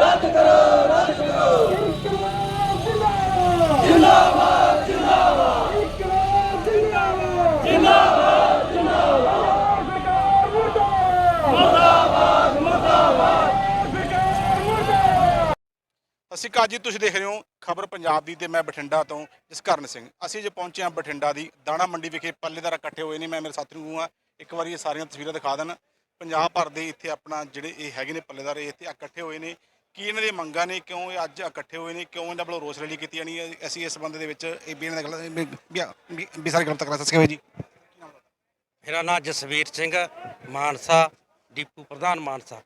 ਰੱਦ ਕਰੋ ਰੱਦ ਕਰੋ। ਤੁਸੀਂ ਦੇਖ ਰਹੇ ਹੋ ਖਬਰ ਪੰਜਾਬ ਦੀ ਤੇ ਮੈਂ ਬਠਿੰਡਾ ਤੋਂ ਜਸਕਰਨ ਸਿੰਘ। ਅਸੀਂ ਜੇ ਪਹੁੰਚੇ ਹਾਂ ਬਠਿੰਡਾ ਦੀ, ਦਾਣਾ ਮੰਡੀ ਵਿਖੇ ਪੱਲੇਦਾਰ ਇਕੱਠੇ ਹੋਏ ਨੇ, ਮੈਂ, ਮੇਰੇ ਸਾਥੀ ਨੂੰ ਆ ਇੱਕ ਵਾਰੀ ਇਹ ਸਾਰੀਆਂ ਤਸਵੀਰਾਂ ਦਿਖਾ ਦੇਣ। ਪੰਜਾਬ ਭਰ ਦੇ ਇੱਥੇ ਆਪਣਾ ਜਿਹੜੇ ਇਹ ਹੈਗੇ ਨੇ ਪੱਲੇਦਾਰ ਇਹ ਇੱਥੇ ਇਕੱਠੇ ਹੋਏ ਨੇ। ਕੀ ਇਹਨਾਂ ਦੀ ਮੰਗਾਂ ਨੇ? ਕਿਉਂ ਇਹ ਅੱਜ ਇਕੱਠੇ ਹੋਏ ਨੇ? ਕਿਉਂ ਇਹਨਾਂ ਵੱਲੋਂ ਰੋਸ ਰੈਲੀ ਕੀਤੀ ਜਾਣੀ ਹੈ? ਅਸੀਂ ਇਸ ਸੰਬੰਧ ਦੇ ਵਿੱਚ ਇਹ ਵੀ ਇਹਨਾਂ ਗੱਲ ਵੀ- ਸਾਰੀ ਗੱਲ ਤੱਕ ਸ਼੍ਰੀ ਅਕਾਲ ਜੀ। ਮੇਰਾ ਨਾਮ ਜਸਵੀਰ ਸਿੰਘ ਮਾਨਸਾ ਡਿਪੂ ਪ੍ਰਧਾਨ ਮਾਨਸਾ।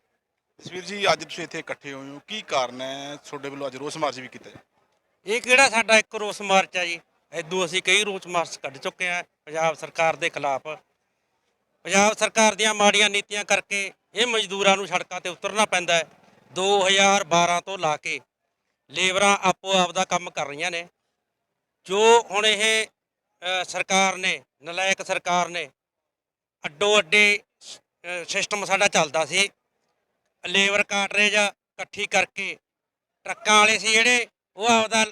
ਤਸਵੀਰ ਜੀ ਅੱਜ ਤੁਸੀਂ ਇੱਥੇ ਇਕੱਠੇ ਹੋਏ ਹੋ। ਕੀ ਕਾਰਨ ਹੈ? ਤੁਹਾਡੇ ਵੱਲੋਂ ਅੱਜ ਰੋਸ ਮਾਰਚ ਵੀ ਕੀਤਾ ਜਾ ਇਹ ਕਿਹੜਾ ਸਾਡਾ ਇੱਕ ਰੋਸ ਮਾਰਚ ਆ ਜੀ? ਐਦੂ ਅਸੀਂ ਕਈ ਰੋਸ ਮਾਰਚ ਕੱਢ ਚੁੱਕੇ ਆ ਪੰਜਾਬ ਸਰਕਾਰ ਦੇ ਖਿਲਾਫ ਪੰਜਾਬ ਸਰਕਾਰ ਦੀਆਂ ਮਾੜੀਆਂ ਨੀਤੀਆਂ ਕਰਕੇ ਇਹ ਮਜ਼ਦੂਰਾਂ ਨੂੰ ਸੜਕਾਂ ਤੇ ਉਤਰਨਾ ਪੈਂਦਾ ਹੈ। 2012 ਤੋਂ ਲਾ ਕੇ ਲੇਬਰਾਂ ਆਪੋ ਆਪ ਦਾ ਕੰਮ ਕਰ ਰਹੀਆਂ ਨੇ। ਜੋ ਹੁਣ ਇਹ ਸਰਕਾਰ ਨੇ, ਨਲਾਇਕ ਸਰਕਾਰ ਨੇ ਅੱਡੋ ਅੱਡੇ ਸਿਸਟਮ ਸਾਡਾ ਚੱਲਦਾ ਸੀ। ਲੇਬਰ ਕਾਟਰੇਜ ਇਕੱਠੀ ਕਰਕੇ ਟਰੱਕਾਂ ਵਾਲੇ ਸੀ ਜਿਹੜੇ, ਉਹ ਆਪਦਾ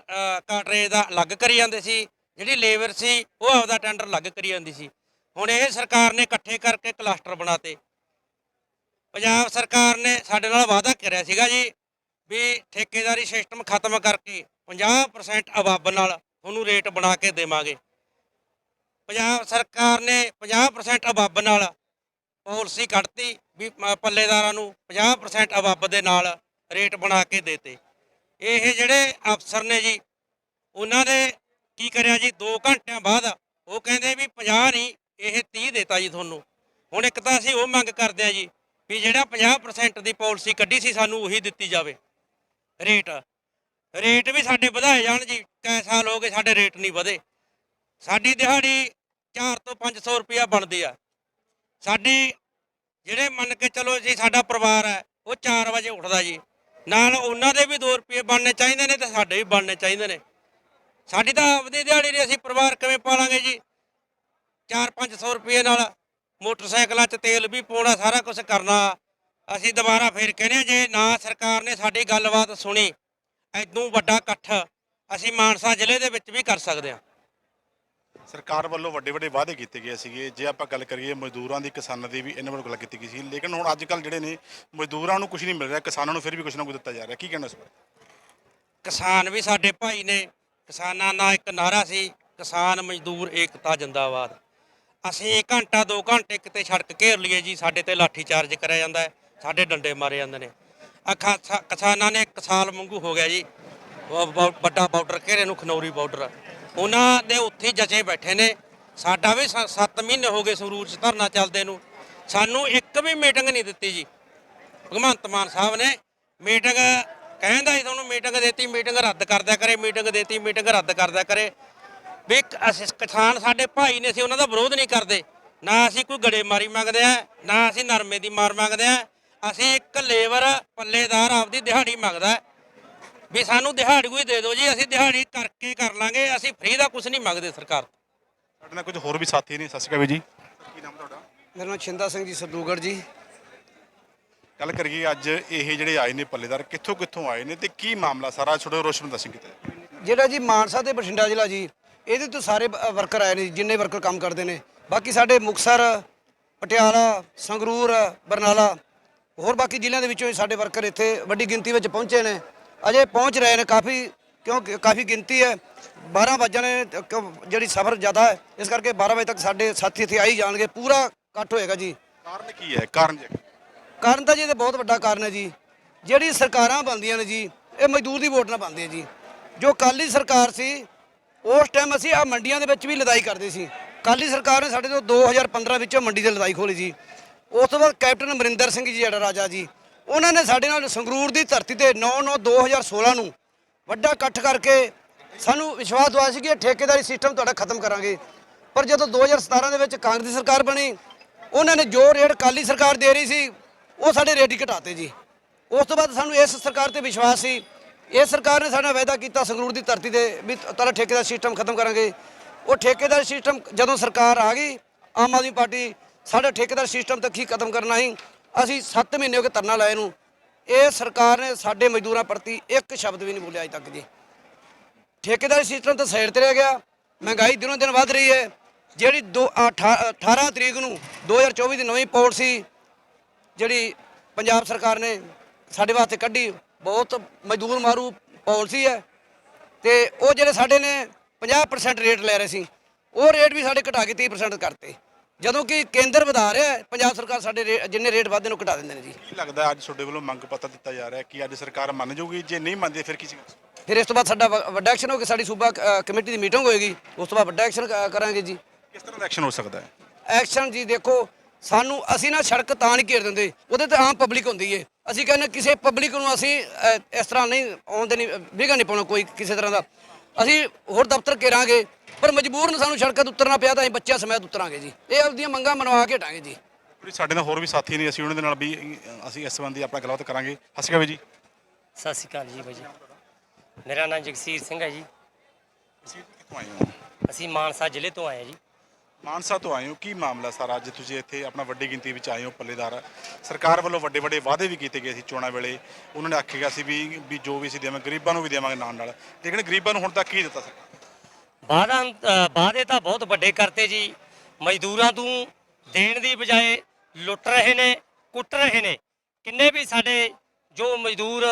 ਕਾਟਰੇਜ ਦਾ ਅਲੱਗ ਕਰੀ ਜਾਂਦੇ ਸੀ। ਜਿਹੜੀ ਲੇਬਰ ਸੀ, ਉਹ ਆਪਦਾ ਟੈਂਡਰ ਅਲੱਗ ਕਰੀ ਜਾਂਦੀ ਸੀ। ਹੁਣ ਇਹ ਸਰਕਾਰ ਨੇ ਇਕੱਠੇ ਕਰਕੇ ਕਲਸਟਰ ਬਣਾਤੇ। ਪੰਜਾਬ ਸਰਕਾਰ ਨੇ ਸਾਡੇ ਨਾਲ ਵਾਅਦਾ ਕਰਿਆ ਸੀਗਾ ਜੀ ਵੀ ਠੇਕੇਦਾਰੀ ਸਿਸਟਮ ਖਤਮ ਕਰਕੇ 50% ਅਬਾਬ ਨਾਲ ਤੁਹਾਨੂੰ ਰੇਟ ਬਣਾ ਕੇ ਦੇਵਾਂਗੇ। ਪੰਜਾਬ ਸਰਕਾਰ ਨੇ 50% ਅਬਾਬ ਨਾਲ ਪਾਲਿਸੀ ਕੱਢਤੀ ਵੀ ਪੱਲੇਦਾਰਾਂ ਨੂੰ 50% ਅਬਾਬ ਦੇ ਨਾਲ ਰੇਟ ਬਣਾ ਕੇ ਦੇਤੇ। ਇਹ ਜਿਹੜੇ ਅਫਸਰ ਨੇ ਜੀ, ਉਹਨਾਂ ਨੇ ਕੀ ਕਰਿਆ ਜੀ 2 ਘੰਟਿਆਂ ਬਾਅਦ ਉਹ ਕਹਿੰਦੇ ਵੀ 50 ਨਹੀਂ ਇਹ 30 ਦੇਤਾ ਜੀ ਤੁਹਾਨੂੰ। ਹੁਣ ਇੱਕ ਤਾਂ ਅਸੀਂ ਉਹ ਮੰਗ ਕਰਦੇ ਆ ਜੀ ਵੀ ਜਿਹੜਾ 50% ਦੀ ਪਾਲਿਸੀ ਕੱਢੀ ਸੀ, ਸਾਨੂੰ ਉਹੀ ਦਿੱਤੀ ਜਾਵੇ। ਰੇਟ। ਰੇਟ ਵੀ ਸਾਡੇ ਵਧਾਏ ਜਾਣ ਜੀ। ਕਈ ਸਾਲ ਹੋ ਗਏ ਸਾਡੇ ਰੇਟ ਨਹੀਂ ਵਧੇ। ਸਾਡੀ ਦਿਹਾੜੀ 4 ਤੋਂ 500 ਰੁਪਇਆ ਬਣਦੀ ਆ। ਸਾਡੀ ਜਿਹੜੇ ਮੰਨ ਕੇ ਚਲੋ ਜੀ ਸਾਡਾ ਪਰਿਵਾਰ ਹੈ, ਉਹ 4 ਵਜੇ ਉੱਠਦਾ ਜੀ। ਨਾਲ ਉਹਨਾਂ ਦੇ ਵੀ 2 ਰੁਪਏ ਬਣਨੇ ਚਾਹੀਦੇ ਨੇ ਤੇ ਸਾਡੇ ਵੀ ਬਣਨੇ ਚਾਹੀਦੇ ਨੇ। ਸਾਡੀ ਤਾਂ ਆਪਦੀ ਦਿਹਾੜੀ ਨਹੀਂ ਅਸੀਂ ਪਰਿਵਾਰ ਕਿਵੇਂ ਪਾਲਾਂਗੇ ਜੀ? 4-500 ਰੁਪਏ ਨਾਲ ਮੋਟਰਸਾਈਕਲਾਂ 'ਚ ਤੇਲ ਵੀ ਪਾਉਣਾ ਸਾਰਾ ਕੁਝ ਕਰਨਾ। ਅਸੀਂ ਦੁਬਾਰਾ ਫੇਰ ਕਹਿੰਦੇ ਹਾਂ, ਜੇ ਨਾ ਸਰਕਾਰ ਨੇ ਸਾਡੀ ਗੱਲਬਾਤ ਸੁਣੀ ਐਦੋਂ ਵੱਡਾ ਇਕੱਠ ਅਸੀਂ ਮਾਨਸਾ ਜ਼ਿਲ੍ਹੇ ਦੇ ਵਿੱਚ ਵੀ ਕਰ ਸਕਦੇ ਹਾਂ। ਸਰਕਾਰ ਵੱਲੋਂ ਵੱਡੇ ਵੱਡੇ ਵਾਅਦੇ ਕੀਤੇ ਗਏ ਸੀਗੇ। ਜੇ ਆਪਾਂ ਗੱਲ ਕਰੀਏ ਮਜ਼ਦੂਰਾਂ ਦੀ ਕਿਸਾਨਾਂ ਦੀ ਵੀ ਇਹਨਾਂ ਵੱਲੋਂ ਗੱਲ ਕੀਤੀ ਗਈ ਸੀ। ਲੇਕਿਨ ਹੁਣ ਅੱਜ ਕੱਲ ਜਿਹੜੇ ਨੇ ਮਜ਼ਦੂਰਾਂ ਨੂੰ ਕੁਝ ਨਹੀਂ ਮਿਲ ਰਿਹਾ ਕਿਸਾਨਾਂ ਨੂੰ ਫਿਰ ਵੀ ਕੁਝ ਨਾ ਕੁਝ ਦਿੱਤਾ ਜਾ ਰਿਹਾ। ਕੀ ਕਹਿਣਾ ਇਸ ਬਾਰੇ? ਕਿਸਾਨ ਵੀ ਸਾਡੇ ਭਾਈ ਨੇ। ਕਿਸਾਨਾਂ ਦਾ ਇੱਕ ਨਾਰਾ ਸੀ ਕਿਸਾਨ ਮਜ਼ਦੂਰ ਏਕਤਾ ਜਿੰਦਾਬਾਦ। ਅਸੀਂ ਘੰਟਾ 2 ਘੰਟੇ ਕਿਤੇ ਸੜਕ ਘੇਰ ਲਈਏ ਜੀ, ਸਾਡੇ ਤੇ ਲਾਠੀ ਚਾਰਜ ਕਰਿਆ ਜਾਂਦਾ ਹੈ, ਸਾਡੇ ਡੰਡੇ ਮਾਰੇ ਜਾਂਦੇ ਨੇ। ਅਖਾ ਕਿਸਾਨਾਂ ਨੇ ਇੱਕ ਵਾਂਗੂ ਹੋ ਗਿਆ ਜੀ ਵੱਡਾ ਬਾਰਡਰ, ਘੇਰੇ ਨੂੰ ਖਨੌਰੀ ਬਾਰਡਰ। ਉਹਨਾਂ ਦੇ ਉੱਥੇ ਹੀ ਜਚੇ ਬੈਠੇ ਨੇ। ਸਾਡਾ ਵੀ 7 ਮਹੀਨੇ ਹੋ ਗਏ ਸੰਗਰੂਰ 'ਚ ਧਰਨਾ ਚੱਲਦੇ ਨੂੰ। ਸਾਨੂੰ ਇੱਕ ਵੀ ਮੀਟਿੰਗ ਨਹੀਂ ਦਿੱਤੀ ਜੀ। ਭਗਵੰਤ ਮਾਨ ਸਾਹਿਬ ਨੇ ਮੀਟਿੰਗ, ਕਹਿੰਦਾ ਸੀ ਤੁਹਾਨੂੰ ਮੀਟਿੰਗ ਦੇਤੀ, ਮੀਟਿੰਗ ਰੱਦ ਕਰਦਿਆ ਕਰੇ, ਮੀਟਿੰਗ ਦੇਤੀ, ਮੀਟਿੰਗ ਰੱਦ ਕਰਦਿਆ ਕਰੇ। ਵੀ ਅਸੀਂ ਕਿਸਾਨ ਸਾਡੇ ਭਾਈ ਨੇ ਅਸੀਂ ਉਹਨਾਂ ਦਾ ਵਿਰੋਧ ਨਹੀਂ ਕਰਦੇ। ਨਾ ਅਸੀਂ ਕੋਈ ਗੜੇ ਮਾਰੀ ਮੰਗਦੇ ਆ ਨਾ ਅਸੀਂ ਨਰਮੇ ਦੀ ਮਾਰ ਮੰਗਦੇ ਆ। ਅਸੀਂ ਇੱਕ ਲੇਬਰ ਪੱਲੇਦਾਰ ਆਪਦੀ ਦਿਹਾੜੀ ਮੰਗਦਾ। ਵੀ ਸਾਨੂੰ ਦਿਹਾੜੀ ਕੋਈ ਦੇ ਦਿਓ ਜੀ ਅਸੀਂ ਦਿਹਾੜੀ ਕਰਕੇ ਕਰ ਲਾਂਗੇ ਅਸੀਂ ਫ੍ਰੀ ਦਾ ਕੁਝ ਨਹੀਂ ਮੰਗਦੇ ਸਰਕਾਰ ਤੋਂ। ਸਾਡੇ ਨਾਲ ਕੁਝ ਹੋਰ ਵੀ ਸਾਥੀ ਨੇ ਸਤਿ ਸ਼੍ਰੀ ਅਕਾਲ ਜੀ। ਕੀ ਨਾਮ ਤੁਹਾਡਾ? ਮੇਰਾ ਨਾਮ ਛਿੰਦਾ ਸਿੰਘ ਜੀ ਸਰਦੂਗੜ ਜੀ। ਗੱਲ ਕਰੀਏ ਅੱਜ ਇਹ ਜਿਹੜੇ ਆਏ ਨੇ ਪੱਲੇਦਾਰ ਕਿੱਥੋਂ ਕਿੱਥੋਂ ਆਏ ਨੇ ਤੇ ਕੀ ਮਾਮਲਾ ਸਾਰਾ? ਛੋਟੇ ਰੋਸ਼ਨ ਦੱਸੀ ਕਿਤੇ। ਜਿਹੜਾ ਜੀ ਮਾਨਸਾ ਤੇ ਬਠਿੰਡਾ ਜ਼ਿਲ੍ਹਾ ਜੀ ਇਹਦੇ ਤੋਂ ਸਾਰੇ ਵਰਕਰ ਆਏ ਨੇ ਜਿੰਨੇ ਵਰਕਰ ਕੰਮ ਕਰਦੇ ਨੇ। ਬਾਕੀ ਸਾਡੇ ਮੁਕਸਰ ਪਟਿਆਲਾ ਸੰਗਰੂਰ ਬਰਨਾਲਾ ਹੋਰ ਬਾਕੀ ਜ਼ਿਲ੍ਹਿਆਂ ਦੇ ਵਿੱਚੋਂ ਸਾਡੇ ਵਰਕਰ ਇੱਥੇ ਵੱਡੀ ਗਿਣਤੀ ਵਿੱਚ ਪਹੁੰਚੇ ਨੇ। ਅਜੇ ਪਹੁੰਚ ਰਹੇ ਨੇ ਕਾਫੀ ਕਿਉਂਕਿ ਕਾਫੀ ਗਿਣਤੀ ਹੈ। 12 ਵਜੇ ਨੇ ਕਿਉਂ ਜਿਹੜੀ ਸਫ਼ਰ ਜ਼ਿਆਦਾ ਹੈ ਇਸ ਕਰਕੇ 12 ਵਜੇ ਤੱਕ ਸਾਡੇ ਸਾਥੀ ਇੱਥੇ ਆਈ ਜਾਣਗੇ। ਪੂਰਾ ਇਕੱਠ ਹੋਏਗਾ ਜੀ। ਕਾਰਨ ਕੀ ਹੈ? ਕਾਰਨ ਜੀ। ਕਾਰਨ ਤਾਂ ਜੀ ਇਹਦਾ ਬਹੁਤ ਵੱਡਾ ਕਾਰਨ ਹੈ ਜੀ। ਜਿਹੜੀ ਸਰਕਾਰਾਂ ਬਣਦੀਆਂ ਨੇ ਜੀ ਇਹ ਮਜ਼ਦੂਰ ਦੀ ਵੋਟ ਨਾਲ ਬਣਦੇ ਆ ਜੀ ਜੋ ਕਾਲੀ ਸਰਕਾਰ ਸੀ ਉਸ ਟਾਈਮ ਅਸੀਂ ਆ ਮੰਡੀਆਂ ਦੇ ਵਿੱਚ ਵੀ ਲੜਾਈ ਕਰਦੇ ਸੀ। ਕਾਲੀ ਸਰਕਾਰ ਨੇ ਸਾਡੇ ਤੋਂ 2015 ਵਿੱਚ ਮੰਡੀ ਦੀ ਲੜਾਈ ਖੋਲੀ ਜੀ ਉਸ ਤੋਂ ਬਾਅਦ ਕੈਪਟਨ ਅਮਰਿੰਦਰ ਸਿੰਘ ਜੀ ਜਿਹੜਾ ਰਾਜਾ ਜੀ, ਉਹਨਾਂ ਨੇ ਸਾਡੇ ਨਾਲ ਸੰਗਰੂਰ ਦੀ ਧਰਤੀ ਤੇ 9-9 2016 ਨੂੰ ਵੱਡਾ ਇਕੱਠ ਕਰਕੇ ਸਾਨੂੰ ਵਿਸ਼ਵਾਸ ਦਵਾਇਆ ਸੀ ਕਿ ਇਹ ਠੇਕੇਦਾਰੀ ਸਿਸਟਮ ਤੁਹਾਡਾ ਖਤਮ ਕਰਾਂਗੇ। ਪਰ ਜਦੋਂ 2017 ਦੇ ਵਿੱਚ ਕਾਂਗਰਸ ਸਰਕਾਰ ਬਣੀ, ਉਹਨਾਂ ਨੇ ਜੋ ਰੇਟ ਕਾਲੀ ਸਰਕਾਰ ਦੇ ਰਹੀ ਸੀ, ਉਹ ਸਾਡੇ ਰੇਟ ਹੀ ਘਟਾਤੇ ਜੀ। ਉਸ ਤੋਂ ਬਾਅਦ ਸਾਨੂੰ ਇਸ ਸਰਕਾਰ ਤੇ ਵਿਸ਼ਵਾਸ ਸੀ ਇਹ ਸਰਕਾਰ ਨੇ ਸਾਡਾ ਵਾਅਦਾ ਕੀਤਾ ਸੰਗਰੂਰ ਦੀ ਧਰਤੀ ਤੇ ਵੀ ਤੁਹਾਡਾ ਠੇਕੇਦਾਰ ਸਿਸਟਮ ਖਤਮ ਕਰਾਂਗੇ। ਉਹ ਠੇਕੇਦਾਰ ਸਿਸਟਮ ਜਦੋਂ ਸਰਕਾਰ ਆ ਗਈ, ਆਮ ਆਦਮੀ ਪਾਰਟੀ ਸਾਡਾ ਠੇਕੇਦਾਰ ਸਿਸਟਮ ਤੱਕ ਹੀ ਖਤਮ ਕਰਨਾ ਸੀ। ਅਸੀਂ 7 ਮਹੀਨੇ ਹੋ ਗਏ ਧਰਨਾ ਲਾਏ ਨੂੰ। ਇਹ ਸਰਕਾਰ ਨੇ ਸਾਡੇ ਮਜ਼ਦੂਰਾਂ ਪ੍ਰਤੀ ਇੱਕ ਸ਼ਬਦ ਵੀ ਨਹੀਂ ਬੋਲਿਆ ਅਜੇ ਤੱਕ ਜੀ। ਠੇਕੇਦਾਰੀ ਸਿਸਟਮ ਤਾਂ ਸਾਈਡ ਤੇ ਰਹਿ ਗਿਆ। ਮਹਿੰਗਾਈ ਦਿਨੋਂ ਦਿਨ ਵੱਧ ਰਹੀ ਹੈ। ਜਿਹੜੀ ਦੋ- ਅਠਾ- 18 ਤਰੀਕ ਨੂੰ 2024 ਦੀ ਨਵੀਂ ਪਾਲਿਸੀ ਜਿਹੜੀ ਪੰਜਾਬ ਸਰਕਾਰ ਨੇ ਸਾਡੇ ਵਾਸਤੇ ਕੱਢੀ ਬਹੁਤ ਮਜ਼ਦੂਰ ਮਾਰੂ ਪਾਲਿਸੀ ਹੈ ਤੇ ਉਹ ਜਿਹੜੇ ਸਾਡੇ ਨੇ 50% ਰੇਟ ਲੈ ਰਹੇ ਸੀ ਉਹ ਰੇਟ ਵੀ ਸਾਡੇ ਘਟਾ ਕੇ 30% ਕਰਤੇ। ਜਦੋਂ ਕਿ ਕੇਂਦਰ ਵਧਾ ਰਿਹਾ ਹੈ ਪੰਜਾਬ ਸਰਕਾਰ ਸਾਡੇ ਜਿੰਨੇ ਰੇਟ ਵਧਦੇ ਨੂੰ ਘਟਾ ਦਿੰਦੇ ਨੇ ਜੀ। ਕੀ ਲੱਗਦਾ ਅੱਜ ਤੁਹਾਡੇ ਵੱਲੋਂ ਮੰਗ ਪੱਤਰ ਦਿੱਤਾ ਜਾ ਰਿਹਾ ਕਿ ਅੱਜ ਸਰਕਾਰ ਮੰਨ ਜਾਊਗੀ ਜੇ ਨਹੀਂ ਮੰਨਦੀ ਫਿਰ ਕੀ ਫਿਰ ਇਸ ਤੋਂ ਬਾਅਦ ਸਾਡਾ ਵੱਡਾ ਐਕਸ਼ਨ ਹੋ ਕੇ ਸਾਡੀ ਸੂਬਾ ਕਮੇਟੀ ਦੀ ਮੀਟਿੰਗ ਹੋਏਗੀ ਉਸ ਤੋਂ ਬਾਅਦ ਵੱਡਾ ਐਕਸ਼ਨ ਕਰਾਂਗੇ ਜੀ। ਕਿਸ ਤਰ੍ਹਾਂ ਦਾ ਐਕਸ਼ਨ ਹੋ ਸਕਦਾ ਹੈ? ਐਕਸ਼ਨ ਜੀ ਦੇਖੋ ਸਾਨੂੰ ਅਸੀਂ ਨਾ ਸੜਕ ਤਾਂ ਨਹੀਂ ਘੇਰ ਦਿੰਦੇ। ਉਹਦੇ ਤੇ ਆਮ ਪਬਲਿਕ ਹੁੰਦੀ ਏ। ਅਸੀਂ ਕਹਿੰਦੇ ਕਿਸੇ ਪਬਲਿਕ ਨੂੰ ਅਸੀਂ ਅ, ਇਸ ਤਰ੍ਹਾਂ ਨਹੀਂ ਆਉਂਦੇ ਨਹੀਂ ਵਿਗਾ ਨਹੀਂ ਪਾਉਣਾ ਕੋਈ ਕਿਸੇ ਤਰ੍ਹਾਂ ਦਾ। ਅਸੀਂ ਹੋਰ ਦਫ਼ਤਰ ਘੇਰਾਂਗੇ ਪਰ ਮਜਬੂਰਨ ਸਾਨੂੰ ਸੜਕਾਂ ਤੇ ਉਤਰਨਾ ਪਿਆ ਤਾਂ ਅਸੀਂ ਬੱਚਿਆਂ ਸਮੇਤ ਉਤਰਾਂਗੇ ਜੀ। ਇਹ ਆਪਦੀਆਂ ਮੰਗਾਂ ਮਨਵਾ ਕੇ ਹਟਾਂਗੇ ਜੀ। ਪੂਰੀ ਸਾਡੇ ਨਾਲ ਹੋਰ ਵੀ ਸਾਥੀ ਨੇ ਅਸੀਂ ਉਹਨਾਂ ਦੇ ਨਾਲ ਵੀ ਅ, ਅਸੀਂ ਇਸ ਸੰਬੰਧੀ ਆਪਣਾ ਗੱਲਬਾਤ ਕਰਾਂਗੇ। ਸਤਿ ਸ਼੍ਰੀ ਅਕਾਲ ਜੀ। ਸਤਿ ਸ਼੍ਰੀ ਅਕਾਲ ਜੀ ਬਾਈ ਜੀ ਮੇਰਾ ਨਾਮ ਜਗਸੀਰ ਸਿੰਘ ਹੈ ਜੀ। ਕਿੱਥੋਂ ਆਏ ਹੋ? ਅਸੀਂ ਮਾਨਸਾ ਜ਼ਿਲ੍ਹੇ ਤੋਂ ਆਏ ਹਾਂ ਜੀ। ਮਾਨਸਾ ਤੋਂ ਆਏ ਹੋ, ਕੀ ਮਾਮਲਾ ਸਾਰਾ? ਅੱਜ ਤੁਸੀਂ ਇੱਥੇ ਆਪਣਾ ਵੱਡੀ ਗਿਣਤੀ ਵਿੱਚ ਆਏ ਹੋ, ਪੱਲੇਦਾਰ। ਸਰਕਾਰ ਵੱਲੋਂ ਵੱਡੇ ਵੱਡੇ ਵਾਅਦੇ ਵੀ ਕੀਤੇ ਗਏ ਸੀ ਚੋਣਾਂ ਵੇਲੇ। ਉਹਨਾਂ ਨੇ ਆਖਿਆ ਸੀ ਵੀ ਵੀ ਜੋ ਵੀ ਅਸੀਂ ਦੇਵਾਂਗੇ, ਗਰੀਬਾਂ ਨੂੰ ਵੀ ਦੇਵਾਂਗੇ ਨਾਲ ਨਾਲ। ਲੇਕਿਨ ਗਰੀਬਾਂ ਨੂੰ ਹੁਣ ਤੱਕ ਕੀ ਦਿੱਤਾ ਸਰਕਾਰ ਵਾਅਦਾ ਵਾਅਦੇ ਤਾਂ ਬਹੁਤ ਵੱਡੇ ਕਰਤੇ ਜੀ। ਮਜ਼ਦੂਰਾਂ ਤੋਂ ਦੇਣ ਦੀ ਬਜਾਏ ਲੁੱਟ ਰਹੇ ਨੇ, ਕੁੱਟ ਰਹੇ ਨੇ। ਕਿੰਨੇ ਵੀ ਸਾਡੇ ਜੋ ਮਜ਼ਦੂਰ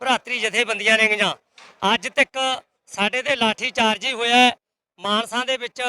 ਭਰਾਤਰੀ ਜਥੇਬੰਦੀਆਂ ਨੇ ਗੀਆਂ ਅੱਜ ਤੱਕ ਸਾਡੇ ਤੇ ਲਾਠੀ ਚਾਰਜ ਹੀ ਹੋਇਆ ਮਾਨਸਾ ਦੇ ਵਿੱਚ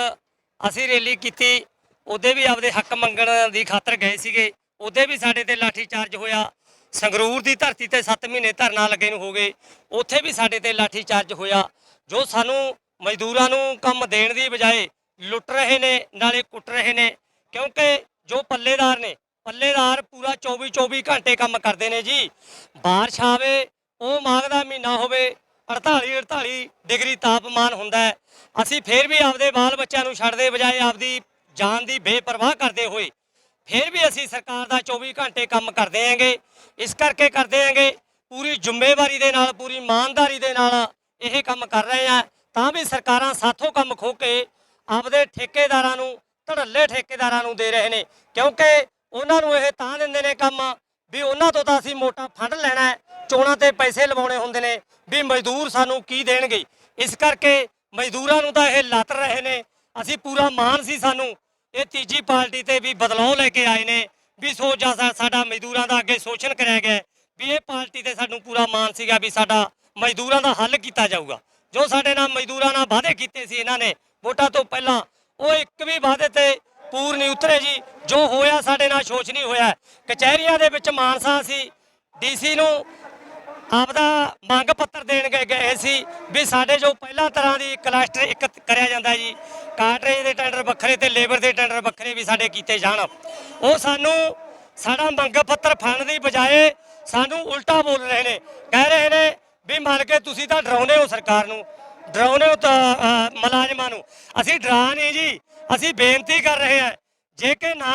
ਅਸੀਂ ਰੈਲੀ ਕੀਤੀ, ਉਹਦੇ ਵੀ ਆਪਦੇ ਹੱਕ ਮੰਗਣ ਦੀ ਖਾਤਰ ਗਏ ਸੀਗੇ। ਉਹਦੇ ਵੀ ਸਾਡੇ ਤੇ ਲਾਠੀ ਚਾਰਜ ਹੋਇਆ। ਸੰਗਰੂਰ ਦੀ ਧਰਤੀ ਤੇ 7 ਮਹੀਨੇ ਧਰਨਾ ਲੱਗੇ ਨੂੰ ਹੋ ਗਏ। ਉੱਥੇ ਵੀ ਸਾਡੇ ਤੇ ਲਾਠੀ ਚਾਰਜ ਹੋਇਆ। ਜੋ ਸਾਨੂੰ ਮਜ਼ਦੂਰਾਂ ਨੂੰ ਕੰਮ ਦੇਣ ਦੀ ਬਜਾਏ ਲੁੱਟ ਰਹੇ ਨੇ, ਨਾਲੇ ਕੁੱਟ ਰਹੇ ਨੇ। ਕਿਉਂਕਿ ਜੋ ਪੱਲੇਦਾਰ ਨੇ, ਪੱਲੇਦਾਰ ਪੂਰਾ 24 24 ਘੰਟੇ ਕੰਮ ਕਰਦੇ ਨੇ ਜੀ। ਬਾਰਿਸ਼ ਆਵੇ, ਉਹ ਮਾਘ ਮਹੀਨਾ ਹੋਵੇ 48 48 ਡਿਗਰੀ ਤਾਪਮਾਨ ਹੁੰਦਾ ਹੈ। ਅਸੀਂ ਫੇਰ ਵੀ ਆਪਦੇ ਬਾਲ ਬੱਚਿਆਂ ਨੂੰ ਛੱਡਦੇ ਬਜਾਏ ਆਪਦੀ ਜਾਨ ਦੀ ਬੇਪਰਵਾਹ ਕਰਦੇ ਹੋਏ ਫਿਰ ਵੀ ਅਸੀਂ ਸਰਕਾਰ ਦਾ 24 ਘੰਟੇ ਕੰਮ ਕਰਦੇ ਆਂਗੇ ਇਸ ਕਰਕੇ ਕਰਦੇ ਆਂਗੇ ਪੂਰੀ ਜ਼ਿੰਮੇਵਾਰੀ ਦੇ ਨਾਲ, ਪੂਰੀ ਇਮਾਨਦਾਰੀ ਦੇ ਨਾਲ ਇਹ ਕੰਮ ਕਰ ਰਹੇ ਆ। ਤਾਂ ਵੀ ਸਰਕਾਰਾਂ ਸਾਥੋਂ ਕੰਮ ਖੋ ਕੇ ਆਪਦੇ ਠੇਕੇਦਾਰਾਂ ਨੂੰ, ਧੜੱਲੇ ਠੇਕੇਦਾਰਾਂ ਨੂੰ ਦੇ ਰਹੇ ਨੇ। ਕਿਉਂਕਿ ਉਹਨਾਂ ਨੂੰ ਇਹ ਤਾਂ ਦਿੰਦੇ ਨੇ ਕੰਮ ਵੀ ਉਹਨਾਂ ਤੋਂ ਤਾਂ ਅਸੀਂ ਮੋਟਾ ਫੰਡ ਲੈਣਾ ਹੈ। ਚੋਣਾਂ ਤੇ ਪੈਸੇ ਲਵਾਉਣੇ ਹੁੰਦੇ ਨੇ ਵੀ ਮਜ਼ਦੂਰ ਸਾਨੂੰ ਕੀ ਦੇਣਗੇ। ਇਸ ਕਰਕੇ ਮਜ਼ਦੂਰਾਂ ਨੂੰ ਤਾਂ ਇਹ ਲੱਤ ਰਹੇ ਨੇ। ਅਸੀਂ ਪੂਰਾ ਮਾਣ ਸੀ ਸਾਨੂੰ। ਇਹ ਤੀਜੀ ਪਾਰਟੀ ਤੇ ਵੀ ਬਦਲਾਅ ਲੈ ਕੇ ਆਏ ਨੇ ਵੀ ਸੋਚ ਜਾ ਸਾਡਾ ਮਜ਼ਦੂਰਾਂ ਦਾ ਅੱਗੇ ਸ਼ੋਸ਼ਣ ਕਰਿਆ ਗਿਆ। ਵੀ ਇਹ ਪਾਰਟੀ ਤੇ ਸਾਨੂੰ ਪੂਰਾ ਮਾਣ ਸੀਗਾ ਵੀ ਸਾਡਾ ਮਜ਼ਦੂਰਾਂ ਦਾ ਹੱਲ ਕੀਤਾ ਜਾਊਗਾ। ਜੋ ਸਾਡੇ ਨਾਲ ਮਜ਼ਦੂਰਾਂ ਨਾਲ ਵਾਅਦੇ ਕੀਤੇ ਸੀ ਇਹਨਾਂ ਨੇ, ਵੋਟਾਂ ਤੋਂ ਪਹਿਲਾਂ, ਉਹ ਇੱਕ ਵੀ ਵਾਅਦੇ ਤੇ ਪੂਰ ਨਹੀਂ ਉਤਰੇ ਜੀ। ਜੋ ਹੋਇਆ ਸਾਡੇ ਨਾਲ ਸ਼ੋਸ਼ ਨਹੀਂ ਹੋਇਆ। ਕਚਹਿਰੀਆਂ ਦੇ ਵਿੱਚ ਮਾਨਸਾ ਸੀ ਡੀਸੀ ਨੂੰ ਆਪਦਾ ਮੰਗ ਪੱਤਰ ਦੇਣ ਗਏ ਗਏ ਸੀ ਵੀ ਸਾਡੇ ਜੋ ਪਹਿਲਾਂ ਤਰ੍ਹਾਂ ਦੀ ਕਲਸਟਰ ਇੱਕ ਕਰਿਆ ਜਾਂਦਾ ਜੀ ਕਾਟਰੇਜ ਦੇ ਟੈਂਡਰ ਵੱਖਰੇ ਤੇ ਲੇਬਰ ਦੇ ਟੈਂਡਰ ਵੱਖਰੇ ਵੀ ਸਾਡੇ ਕੀਤੇ ਜਾਣ। ਉਹ ਸਾਨੂੰ ਸਾਡਾ ਮੰਗ ਪੱਤਰ ਫੜਨ ਦੀ ਬਜਾਏ ਸਾਨੂੰ ਉਲਟਾ ਬੋਲ ਰਹੇ ਨੇ। ਕਹਿ ਰਹੇ ਨੇ ਵੀ ਮੰਨ ਕੇ ਤੁਸੀਂ ਤਾਂ ਡਰਾਉਂਦੇ ਹੋ ਸਰਕਾਰ ਨੂੰ ਡਰਾਉਂਦੇ ਹੋ ਤਾਂ ਅ, ਮੁਲਾਜ਼ਮਾਂ ਨੂੰ। ਅਸੀਂ ਡਰਾ ਨਹੀਂ ਜੀ ਅਸੀਂ ਬੇਨਤੀ ਕਰ ਰਹੇ ਹਾਂ ਜੇ ਕਿ ਨਾ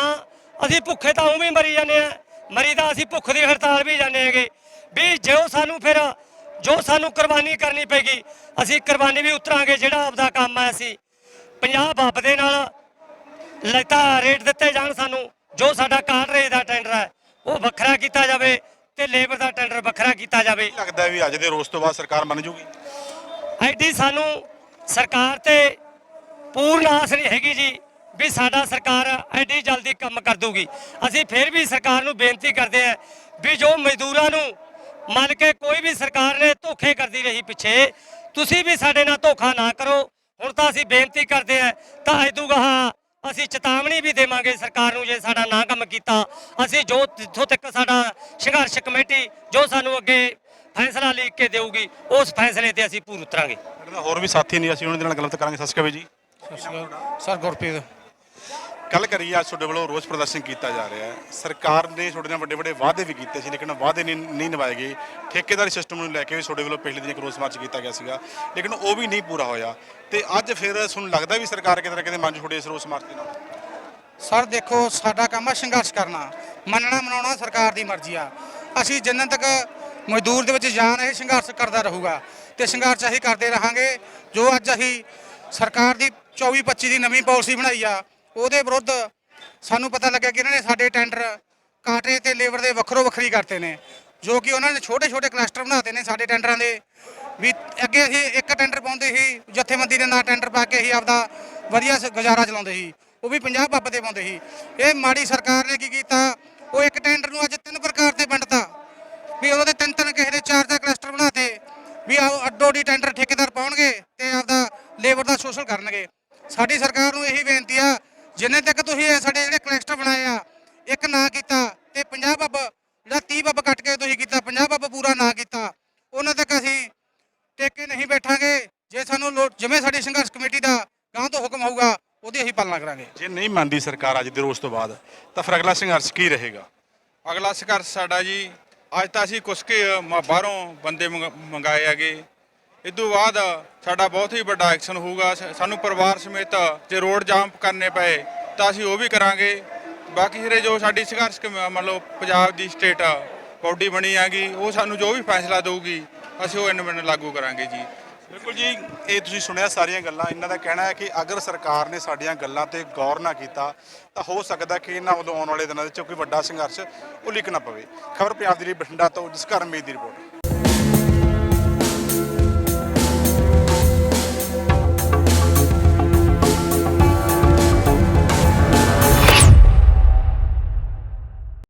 ਅਸੀਂ ਭੁੱਖੇ ਤਾਂ ਉਵੇਂ ਹੀ ਮਰੀ ਜਾਂਦੇ ਆ ਮਰੀ ਤਾਂ ਅਸੀਂ ਭੁੱਖ ਦੀ ਹੜਤਾਲ ਵੀ ਜਾਂਦੇ ਹੈਗੇ। ਵੀ ਜੋ ਸਾਨੂੰ ਫਿਰ ਜੋ ਸਾਨੂੰ ਕੁਰਬਾਨੀ ਕਰਨੀ ਪੈਗੀ ਅਸੀਂ ਕੁਰਬਾਨੀ ਵੀ ਉਤਰਾਂਗੇ ਜਿਹੜਾ ਆਪਦਾ ਕੰਮ ਹੈ ਅਸੀਂ ਪੰਜਾਬ ਬੱਬ ਦੇ ਨਾਲ ਲੈਤਾ ਰੇਟ ਦਿੱਤੇ ਜਾਣ ਸਾਨੂੰ ਜੋ ਸਾਡਾ ਕਾਟਰੇਜ ਦਾ ਟੈਂਡਰ ਹੈ ਉਹ ਵੱਖਰਾ ਕੀਤਾ ਜਾਵੇ ਤੇ ਲੇਬਰ ਦਾ ਟੈਂਡਰ ਵੱਖਰਾ ਕੀਤਾ ਜਾਵੇ। ਲੱਗਦਾ ਵੀ ਅੱਜ ਦੇ ਰੋਸ ਤੋਂ ਬਾਅਦ ਸਰਕਾਰ ਮੰਨ ਜਾਊਗੀ ਐਡੀ ਸਾਨੂੰ ਸਰਕਾਰ ਤੇ ਪੂਰਨ ਆਸ ਨਹੀਂ ਹੈਗੀ ਜੀ ਵੀ ਸਾਡਾ ਸਰਕਾਰ ਐਡੀ ਜਲਦੀ ਕੰਮ ਕਰ ਦੂਗੀ। ਅਸੀਂ ਫਿਰ ਵੀ ਸਰਕਾਰ ਨੂੰ ਬੇਨਤੀ ਕਰਦੇ ਹਾਂ ਵੀ ਜੋ ਮਜ਼ਦੂਰਾਂ ਨੂੰ ਮੰਨ ਕੇ ਕੋਈ ਵੀ ਸਰਕਾਰ ਨੇ ਧੋਖੇ ਕਰਦੀ ਰਹੀ ਪਿੱਛੇ ਤੁਸੀਂ ਵੀ ਸਾਡੇ ਨਾਲ ਧੋਖਾ ਨਾ ਕਰੋ। ਹੁਣ ਤਾਂ ਅਸੀਂ ਬੇਨਤੀ ਕਰਦੇ ਹਾਂ ਤਾਂ ਐਦੂ ਗਾਹਾਂ ਅਸੀਂ ਚੇਤਾਵਨੀ ਵੀ ਦੇਵਾਂਗੇ ਸਰਕਾਰ ਨੂੰ ਜੇ ਸਾਡਾ ਨਾ ਕੰਮ ਕੀਤਾ। ਅਸੀਂ ਜੋ ਜਿੱਥੋਂ ਤੱਕ ਸਾਡਾ ਸੰਘਰਸ਼ ਕਮੇਟੀ ਜੋ ਸਾਨੂੰ ਅੱਗੇ ਫੈਸਲਾ ਲਿਖ ਕੇ ਦੇਊਗੀ ਉਸ ਫੈਸਲੇ ਤੇ ਅਸੀਂ ਪੂਰ ਉਤਰਾਂਗੇ। ਹੋਰ ਵੀ ਸਾਥੀ ਨੇ ਅਸੀਂ ਉਹਨਾਂ ਦੇ ਨਾਲ ਗੱਲਬਾਤ ਕਰਾਂਗੇ। ਸਤਿ ਸ਼੍ਰੀ ਅਕਾਲ ਜੀ। ਸਰ ਗੁਰਪ੍ਰੀਤ। ਗੱਲ ਕਰੀਏ, ਅੱਜ ਤੁਹਾਡੇ ਵੱਲੋਂ ਰੋਸ ਪ੍ਰਦਰਸ਼ਨ ਕੀਤਾ ਜਾ ਰਿਹਾ ਹੈ। ਸਰਕਾਰ ਨੇ ਤੁਹਾਡੇ ਨਾਲ ਵੱਡੇ ਵੱਡੇ ਵਾਅਦੇ ਵੀ ਕੀਤੇ ਸੀ, ਲੇਕਿਨ ਵਾਅਦੇ ਨਹੀਂ ਨਹੀਂ ਨਿਭਾਏ ਗਏ। ਠੇਕੇਦਾਰੀ ਸਿਸਟਮ ਨੂੰ ਲੈ ਕੇ ਵੀ ਤੁਹਾਡੇ ਵੱਲੋਂ ਪਿਛਲੇ ਦਿਨ ਇੱਕ ਰੋਸ ਮਾਰਚ ਕੀਤਾ ਗਿਆ ਸੀਗਾ, ਲੇਕਿਨ ਉਹ ਵੀ ਨਹੀਂ ਪੂਰਾ ਹੋਇਆ। ਤੇ ਅੱਜ ਫਿਰ ਤੁਹਾਨੂੰ ਲੱਗਦਾ ਵੀ ਸਰਕਾਰ ਕਿਤੇ ਨਾ ਕਿਤੇ ਮੰਨ ਛੋੜੇ ਇਸ ਰੋਸ ਮਾਰਚ ਦੇ ਨਾਲ? ਸਰ, ਦੇਖੋ, ਸਾਡਾ ਕੰਮ ਆ ਸੰਘਰਸ਼ ਕਰਨਾ। ਮੰਨਣਾ, ਮਨਾਉਣਾ ਸਰਕਾਰ ਦੀ ਮਰਜ਼ੀ ਆ। ਅਸੀਂ ਜਿੰਨਾ ਤੱਕ ਮਜ਼ਦੂਰ ਦੇ ਵਿੱਚ ਜਾਨ ਇਹ ਸੰਘਰਸ਼ ਕਰਦਾ ਰਹੂਗਾ, ਤੇ ਸੰਘਰਸ਼ ਅਸੀਂ ਕਰਦੇ ਰਹਾਂਗੇ। ਜੋ ਅੱਜ ਅਸੀਂ ਸਰਕਾਰ ਦੀ 24 25 ਦੀ ਨਵੀਂ ਪਾਲਿਸੀ ਬਣਾਈ ਆ ਉਹਦੇ ਵਿਰੁੱਧ ਸਾਨੂੰ ਪਤਾ ਲੱਗਿਆ ਕਿ ਇਹਨਾਂ ਨੇ ਸਾਡੇ ਟੈਂਡਰ ਕਾਟੇ ਤੇ ਲੇਬਰ ਦੇ ਵੱਖਰੋ ਵੱਖਰੀ ਕਰਤੇ ਨੇ, ਜੋ ਕਿ ਉਹਨਾਂ ਨੇ ਛੋਟੇ ਛੋਟੇ ਕਲਸਟਰ ਬਣਾਤੇ ਨੇ ਸਾਡੇ ਟੈਂਡਰਾਂ ਦੇ। ਵੀ ਅੱਗੇ ਅਸੀਂ ਇੱਕ ਟੈਂਡਰ ਪਾਉਂਦੇ ਸੀ, ਜਥੇਬੰਦੀ ਦੇ ਨਾਲ ਟੈਂਡਰ ਪਾ ਕੇ ਅਸੀਂ ਆਪਦਾ ਵਧੀਆ ਸ- ਗੁਜ਼ਾਰਾ ਚਲਾਉਂਦੇ ਸੀ, ਉਹ ਵੀ 50 ਬੱਬ ਤੇ ਪਾਉਂਦੇ ਸੀ। ਇਹ ਮਾੜੀ ਸਰਕਾਰ ਨੇ ਕੀ ਕੀਤਾ, ਉਹ ਇੱਕ ਟੈਂਡਰ ਨੂੰ ਅੱਜ ਤਿੰਨ ਪ੍ਰਕਾਰ ਤੇ ਵੰਡਤਾ। ਵੀ ਉਹਦੇ ਤਿੰਨ ਤਿੰਨ ਕਿਸੇ ਦੇ ਚਾਰ ਚਾਰ ਕਲਸਟਰ ਬਣਾਤੇ, ਵੀ ਆਹ ਅੱਡੋ ਦੀ ਟੈਂਡਰ ਠੇਕੇਦਾਰ ਪਾਉਣਗੇ ਤੇ ਆਪਦਾ ਲੇਬਰ ਦਾ ਸ਼ੋਸ਼ਣ ਕਰਨਗੇ। ਸਾਡੀ ਸਰਕਾਰ ਨੂੰ ਇਹੀ ਬੇਨਤੀ ਆ ਜਿੰਨੇ ਤੱਕ ਤੁਸੀਂ ਇਹ ਸਾਡੇ ਜਿਹੜੇ ਕਲੈਸਟਰ ਬਣਾਏ ਆ ਇੱਕ ਨਾ ਕੀਤਾ ਤੇ 50 ਬੱਬ ਜਿਹੜਾ 30 ਬੱਬ ਕੱਟ ਕੇ ਤੁਸੀਂ ਕੀਤਾ 50 ਬੱਬ ਪੂਰਾ ਨਾ ਕੀਤਾ ਉਹਨਾਂ ਤੱਕ ਅਸੀਂ ਟੇਕੇ ਨਹੀਂ ਬੈਠਾਂਗੇ। ਜੇ ਸਾਨੂੰ ਜਿਵੇਂ ਸਾਡੀ ਸੰਘਰਸ਼ ਕਮੇਟੀ ਦਾ ਗਾਂ ਤੋਂ ਹੁਕਮ ਹੋਊਗਾ ਉਹਦੀ ਅਸੀਂ ਪਾਲਣਾ ਕਰਾਂਗੇ। ਜੇ ਨਹੀਂ ਮੰਨਦੀ ਸਰਕਾਰ ਅੱਜ ਦੇ ਰੋਸ ਤੋਂ ਬਾਅਦ ਤਾਂ ਫਿਰ ਅਗਲਾ ਸੰਘਰਸ਼ ਕੀ ਰਹੇਗਾ? ਅਗਲਾ ਸੰਘਰਸ਼ ਸਾਡਾ ਜੀ ਅੱਜ ਤਾਂ ਅਸੀਂ ਕੁਛ ਕੇ ਮ- ਬਾਹਰੋਂ ਬੰਦੇ ਮੰਗ- ਮੰਗਾਏ ਹੈਗੇ ਤੋਂ ਬਾਅਦ ਸਾਡਾ ਬਹੁਤ ਹੀ ਵੱਡਾ ਐਕਸ਼ਨ ਹੋਊਗਾ। ਸ- ਸਾਨੂੰ ਪਰਿਵਾਰ ਸਮੇਤ ਜੇ ਰੋਡ ਜਾਮ ਕਰਨੇ ਪਏ, ਤਾਂ ਅਸੀਂ ਉਹ ਵੀ ਕਰਾਂਗੇ। ਬਾਕੀ ਜਿਹੜੇ ਜੋ ਸਾਡੀ ਸੰਘਰਸ਼ ਕਮੇ- ਮੰਨ ਪੰਜਾਬ ਦੀ ਸਟੇਟ ਬਾਡੀ ਬਣੀ ਹੈਗੀ ਉਹ ਸਾਨੂੰ ਜੋ ਵੀ ਫੈਸਲਾ ਦੇਊਗੀ, ਅਸੀਂ ਉਹ ਇਨਵੈਂਟ ਲਾਗੂ ਕਰਾਂਗੇ ਜੀ। ਬਿਲਕੁਲ ਜੀ, ਇਹ ਤੁਸੀਂ ਸੁਣਿਆ ਸਾਰੀਆਂ ਗੱਲਾਂ। ਇਹਨਾਂ ਦਾ ਕਹਿਣਾ ਹੈ ਕਿ ਅਗਰ ਸਰਕਾਰ ਨੇ ਸਾਡੀਆਂ ਗੱਲਾਂ ਤੇ ਗੌਰ ਨਾ ਕੀਤਾ, ਤਾਂ ਹੋ ਸਕਦਾ ਕਿ ਇਹਨਾਂ ਵੱਲੋਂ ਆਉਣ ਵਾਲੇ ਦਿਨਾਂ ਵਿੱਚ ਕੋਈ ਵੱਡਾ ਸੰਘਰਸ਼ ਉਲੀਕਣਾ ਪਵੇ। ਖਬਰ ਪੰਜਾਬ ਦੇ ਲਈ ਬਠਿੰਡਾ ਤੋਂ ਜਿਸ ਘਰ ਦੀ ਰਿਪੋਰਟ।